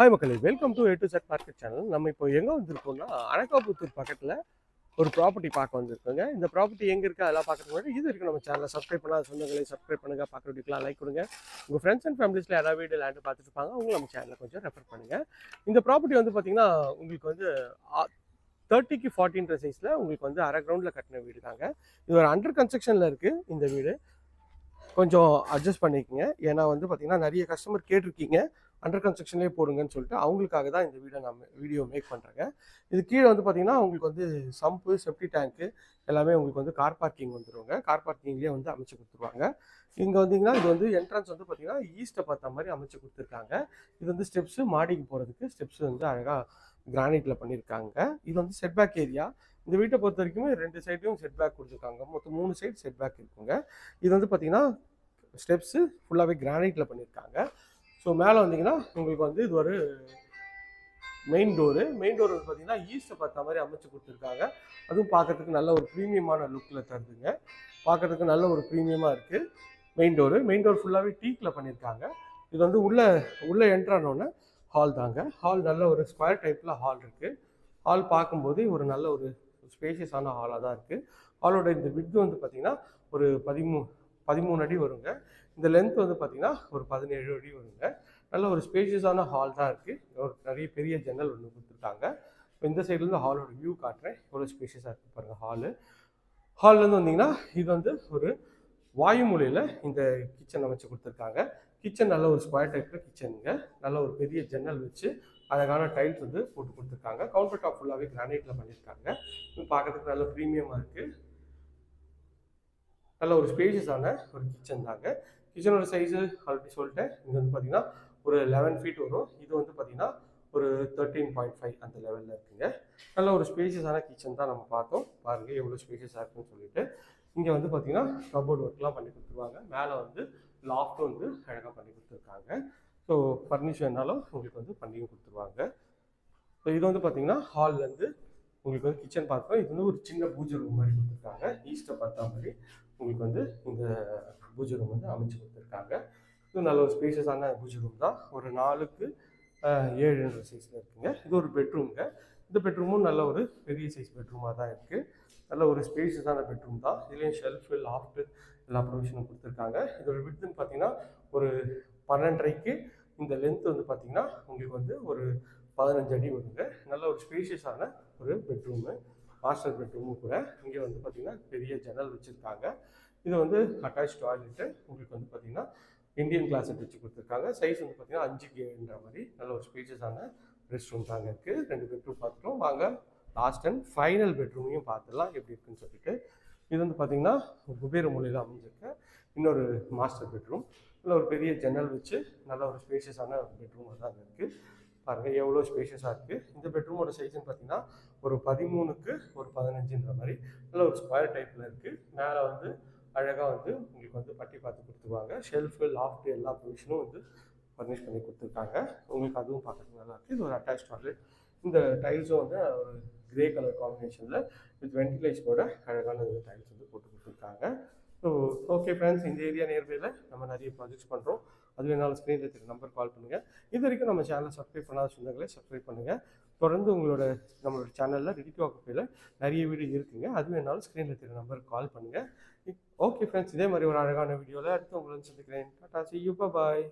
Hi மக்களே welcome to A to Z market channel நம்ம இப்போ எங்கே வந்திருக்கோம்னா அனகாபுத்தூர் பக்கத்தில் ஒரு ப்ராப்பர்ட்டி பார்க்க வந்திருக்கோங்க. இந்த ப்ராப்பர்ட்டி எங்கே இருக்குது அதெல்லாம் பார்க்கறதுக்கு முன்னாடி இது இருக்குது நம்ம சேனலை சப்ஸ்கிரைப் பண்ணாத சொந்தங்களை சப்ஸ்கிரைப் பண்ணுங்கள் பார்க்குற வீட்டுக்குலாம் லைக் கொடுங்க உங்கள் ஃப்ரெண்ட்ஸ் அண்ட் ஃபேமிலிஸில் யாராவது வீடு லேண்டு பார்த்துட்டு அவங்க நம்ம சேனலில் கொஞ்சம் ரெஃபர் பண்ணுங்கள் இந்த ப்ராப்பர்ட்டி வந்து பார்த்திங்கன்னா உங்களுக்கு வந்து தேர்ட்டிக்கு ஃபார்ட்டின்ற சைஸில் உங்களுக்கு வந்து அரை கிரவுண்டில் கட்டின வீடு தாங்க. இது ஒரு அண்டர் கன்ஸ்ட்ரக்ஷனில் இருக்குது இந்த வீடு. கொஞ்சம் அட்ஜஸ்ட் பண்ணிக்கோங்க. ஏன்னா வந்து பார்த்தீங்கன்னா நிறைய கஸ்டமர் கேட்டிருக்கீங்க. அண்டர் கன்ஸ்ட்ரக்ஷன்லேயே போடுங்கன்னு சொல்லிட்டு அவங்களுக்காக தான் இந்த வீடியோ நான் வீடியோ மேக் பண்ணுறேங்க இது கீழே வந்து பார்த்தீங்கன்னா உங்களுக்கு வந்து சம்பு செப்டி டேங்க்கு எல்லாமே உங்களுக்கு வந்து கார் பார்க்கிங் வந்துடுவாங்க கார் பார்க்கிங்லேயே வந்து அமைச்சு கொடுத்துருவாங்க. இங்கே வந்தீங்கன்னா இது வந்து என்ட்ரன்ஸ் வந்து பார்த்தீங்கன்னா ஈஸ்ட்டை பார்த்த மாதிரி அமைச்சு கொடுத்துருக்காங்க. இது வந்து ஸ்டெப்ஸு மாடிக்கு போகிறதுக்கு ஸ்டெப்ஸ் வந்து அழகாக கிரானைட்டில் பண்ணியிருக்காங்க இது வந்து செட்பேக் ஏரியா இந்த வீட்டை பொறுத்த வரைக்குமே ரெண்டு சைட்லையும் செட்பேக் கொடுத்துருக்காங்க. மொத்தம் மூணு சைடு செட்பேக் இருக்குங்க. இது வந்து பார்த்தீங்கன்னா ஸ்டெப்ஸு ஃபுல்லாகவே கிரானைட்டில் பண்ணியிருக்காங்க ஸோ மேலே வந்தீங்கன்னா உங்களுக்கு வந்து இது ஒரு மெயின் டோரு மெயின் டோர் வந்து பார்த்தீங்கன்னா ஈஸ்ட்டை பார்த்த மாதிரி அமைச்சு கொடுத்துருக்காங்க. அதுவும் பார்க்கறதுக்கு நல்ல ஒரு ப்ரீமியமான லுக்கில் தருதுங்க. பார்க்கறதுக்கு நல்ல ஒரு ப்ரீமியமாக இருக்குது மெயின் டோரு மெயின் டோர் ஃபுல்லாகவே டீக்கில் பண்ணியிருக்காங்க இது வந்து உள்ளே உள்ளே என்ட்ரானோடனே ஹால் தாங்க. ஹால் நல்ல ஒரு ஸ்கொயர் டைப்பில் ஹால் இருக்குது ஹால் பார்க்கும்போது ஒரு நல்ல ஒரு ஸ்பேஷியஸான ஹாலாக தான் இருக்குது ஹாலோட இந்த விட்த் வந்து பார்த்திங்கன்னா ஒரு பதிமூ பதிமூணு அடி வருங்க. இந்த லென்த் வந்து பார்த்திங்கன்னா ஒரு பதினேழு அடி வருங்க. நல்ல ஒரு ஸ்பேஷியஸான ஹால் தான் இருக்குது ஒரு நிறைய பெரிய ஜன்னல் ஒன்று கொடுத்துருக்காங்க. இப்போ இந்த சைட்லேருந்து ஹாலோட வியூ காட்டுறேன். எவ்வளோ ஸ்பேஷியஸாக இருக்குது பாருங்கள் ஹாலு ஹால்லேருந்து வந்தீங்கன்னா இது வந்து ஒரு வாயு மூலையில் இந்த கிச்சன் அமைச்சு கொடுத்துருக்காங்க. கிச்சன் நல்ல ஒரு ஸ்கொயர் டைப்பில் கிச்சனுங்க நல்ல ஒரு பெரிய ஜன்னல் வச்சு அழகான டைல்ஸ் வந்து போட்டு கொடுத்துருக்காங்க. கவுண்டர் டாப் ஃபுல்லாகவே கிரானைட்டில் பண்ணியிருக்காங்க. பார்க்கறதுக்கு நல்ல ப்ரீமியமாக இருக்குது நல்ல ஒரு ஸ்பேஷியஸான ஒரு கிச்சன் தாங்க. கிச்சனோட சைஸு ஆல்ரெடி சொல்லிட்டேன் இங்கே வந்து பார்த்தீங்கன்னா ஒரு லெவன் ஃபீட் வரும். இது வந்து பார்த்தீங்கன்னா ஒரு தேர்ட்டீன் பாயிண்ட் ஃபைவ் அந்த லெவலில் இருக்குங்க. நல்ல ஒரு ஸ்பேஷியஸான கிச்சன் தான் நம்ம பார்த்தோம். பாருங்கள் எவ்வளோ ஸ்பேஷியஸாக இருக்குன்னு சொல்லிட்டு. இங்கே வந்து பார்த்தீங்கன்னா கபோர்ட் ஒர்க்லாம் பண்ணி கொடுத்துருவாங்க. மேலே வந்து லாஃப்ட்டும் வந்து அழகாக பண்ணி கொடுத்துருக்காங்க. ஸோ ஃபர்னிஷ் வேணாலும் உங்களுக்கு வந்து பண்ணியும் கொடுத்துருவாங்க. ஸோ இது வந்து பார்த்தீங்கன்னா ஹால்லேருந்து உங்களுக்கு வந்து கிச்சன் பார்த்தோம் இது வந்து ஒரு சின்ன பூஜை ரூம் மாதிரி கொடுத்துருக்காங்க. ஈஸ்ட்டை பார்த்தா மாதிரி. உங்களுக்கு வந்து இந்த பூஜை ரூம் வந்து அமைச்சு கொடுத்துருக்காங்க. இது நல்ல ஒரு ஸ்பேஷியஸான பூஜை ரூம் தான். ஒரு நாலுக்கு ஏழு ஏழுன்ற சைஸில் இருக்குங்க. இது ஒரு பெட்ரூம்ங்க இந்த பெட்ரூமும் நல்ல ஒரு பெரிய சைஸ் பெட்ரூமாக தான் இருக்குது நல்ல ஒரு ஸ்பேஷியஸான பெட்ரூம் தான். இதுலேயும் ஷெல்ஃபு லாஃப்ட்டு எல்லா ப்ரொவிஷனும் கொடுத்துருக்காங்க. இதோட விட்த்துன்னு பார்த்தீங்கன்னா ஒரு பன்னெண்டரைக்கு இந்த லென்த் வந்து பார்த்தீங்கன்னா உங்களுக்கு வந்து ஒரு பதினஞ்சு அடி வருங்க. நல்ல ஒரு ஸ்பேஷியஸான ஒரு பெட்ரூமு மாஸ்டர் பெட்ரூமும் கூட இங்கே வந்து பார்த்தீங்கன்னா பெரிய ஜன்னல் வச்சுருக்காங்க. இது வந்து அட்டாச் டாய்லெட்டு உங்களுக்கு வந்து பார்த்தீங்கன்னா இந்தியன் கிளாஸட் வச்சு கொடுத்துருக்காங்க. சைஸ் வந்து பார்த்தீங்கன்னா அஞ்சு கேன்ற மாதிரி நல்ல ஒரு ஸ்பேஷியஸான ரெஸ்ட் ரூம் தாங்க இருக்குது ரெண்டு பெட்ரூம் பார்த்துட்டோம் வாங்க லாஸ்ட் அண்ட் ஃபைனல் பெட்ரூமையும் பார்த்துடலாம் எப்படி இருக்குன்னு சொல்லிட்டு. இது வந்து பார்த்திங்கன்னா குபேர மூலையில் அமைஞ்சிருக்க. இன்னொரு மாஸ்டர் பெட்ரூம் இல்லை ஒரு பெரிய ஜன்னல் வச்சு நல்ல ஒரு ஸ்பேஷியஸான பெட்ரூமாக தான் இருக்குது பாருங்கள் எவ்வளோ ஸ்பேஷியஸாக இருக்குது இந்த பெட்ரூமோட சைஸ்னு பார்த்தீங்கன்னா ஒரு பதிமூணுக்கு ஒரு பதினஞ்சுன்ற மாதிரி. நல்ல ஒரு ஸ்கொயர் டைப்பில் இருக்குது மேலே வந்து அழகாக வந்து உங்களுக்கு வந்து பட்டி பார்த்து கொடுத்துருவாங்க. ஷெல்ஃபு லாஃப்ட் எல்லா பொசிஷனும் வந்து ஃபர்னிஷ் பண்ணி கொடுத்துருக்காங்க. உங்களுக்கு அதுவும் பார்க்குறதுக்கு நல்லா இருக்குது இது ஒரு அட்டாச் டாய்லெட் இந்த டைல்ஸும் வந்து ஒரு கிரே கலர் காம்பினேஷனில் வித் வென்டிலேஷனோட அழகான இந்த டைல்ஸ் வந்து போட்டு கொடுத்துருக்காங்க. ஸோ ஓகே ஃப்ரெண்ட்ஸ் இந்த ஏரியா நேர்மையில் நம்ம நிறைய ப்ராஜெக்ட்ஸ் பண்ணுறோம் அது வேணாலும் ஸ்க்ரீனில் இருக்கிற நம்பர் கால் பண்ணுங்கள் இது வரைக்கும் நம்ம சேனலை சப்ஸ்கிரைப் பண்ணாத சொந்தங்களே சப்ஸ்கிரைப் பண்ணுங்கள் தொடர்ந்து உங்களோட நம்மளோட சேனலில் ரெடி டு நிறைய வீடியோ இருக்குங்க. அது வேணாலும் ஸ்க்ரீனில் இருக்கிற நம்பருக்கு கால் பண்ணுங்கள் ஓகே ஃப்ரெண்ட்ஸ் இதே மாதிரி ஒரு அழகான வீடியோவில் அடுத்து உங்களை வந்து சந்திக்கிறேன். Tata C you bye